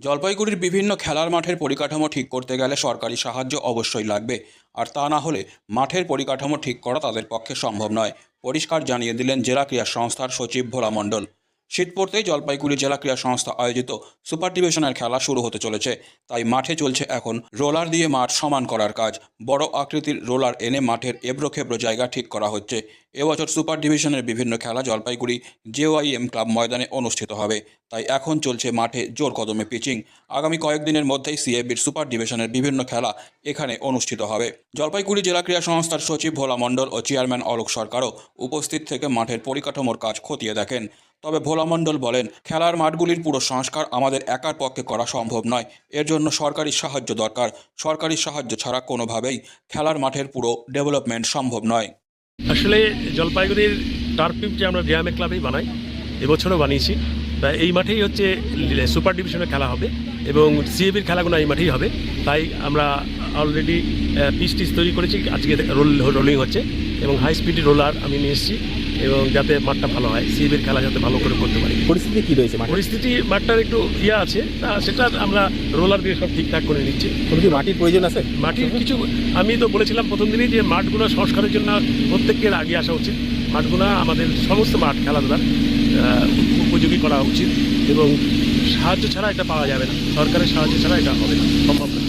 জলপাইগুড়ির বিভিন্ন খেলার মাঠের পরিকাঠামো ঠিক করতে গেলে সরকারি সাহায্য অবশ্যই লাগবে। আর তা না হলে মাঠের পরিকাঠামো ঠিক করা তাদের পক্ষে সম্ভব নয়। পরিষ্কার জানিয়ে দিলেন জেলা ক্রীড়া সংস্থার সচিব ভোলা মণ্ডল। শীত পড়তেই জলপাইগুড়ি জেলা ক্রীড়া সংস্থা আয়োজিত সুপার ডিভিশনের খেলা শুরু হতে চলেছে। তাই মাঠে চলছে এখন রোলার দিয়ে মাঠ সমান করার কাজ। বড় আকৃতির রোলার এনে মাঠের এবড়ো খেবড়ো জায়গা ঠিক করা হচ্ছে। এবছর সুপার ডিভিশনের বিভিন্ন খেলা জলপাইগুড়ি জেওয়াইএম ক্লাব ময়দানে অনুষ্ঠিত হবে। তাই এখন চলছে মাঠে জোর কদমে পিচিং। আগামী কয়েকদিনের মধ্যেই সিএবির সুপার ডিভিশনের বিভিন্ন খেলা এখানে অনুষ্ঠিত হবে। জলপাইগুড়ি জেলা ক্রীড়া সংস্থার সচিব ভোলা মণ্ডল ও চেয়ারম্যান অলোক সরকারও উপস্থিত থেকে মাঠের পরিকাঠামোর কাজ খতিয়ে দেখেন। তবে ভোলামণ্ডল বলেন, খেলার মাঠগুলির পুরো সংস্কার আমাদের একার পক্ষে করা সম্ভব নয়। এর জন্য সরকারি সাহায্য দরকার। সরকারি সাহায্য ছাড়া কোনোভাবেই খেলার মাঠের পুরো ডেভেলপমেন্ট সম্ভব নয়। আসলে জলপাইগুড়ির যে আমরা ডিএমএ ক্লাবেই বানাই, এবছরও বানিয়েছি। এই মাঠেই হচ্ছে সুপার ডিভিশনের খেলা হবে এবং সিএবির খেলাগুলো এই মাঠেই হবে। তাই আমরা অলরেডি পিচ টিচ তৈরি করেছি। আজকে রোল রোলিং হচ্ছে এবং হাই স্পিড রোলার আমি নিয়ে এসেছি। এবং যাতে মাঠটা ভালো হয় সিএবির খেলা যাতে ভালো করে করতে পারি। পরিস্থিতি কি রয়েছে মাঠে পরিস্থিতি মাঠটার একটু ইয়ে আছে তা সেটা আমরা রোলার দিয়ে সব ঠিকঠাক করে নিচ্ছি। কোনো কি মাটির প্রয়োজন আছে? মাটির কিছু আমি তো বলেছিলাম প্রথম দিনই যে মাঠগুলো সংস্কারের জন্য প্রত্যেকের আগে আসা উচিত। মাঠগুলো আমাদের সমস্ত মাঠ খেলাধুলার উপযোগী করা উচিত এবং সাহায্য ছাড়া এটা পাওয়া যাবে না। সরকারের সাহায্য ছাড়া এটা হবে না সম্ভব না।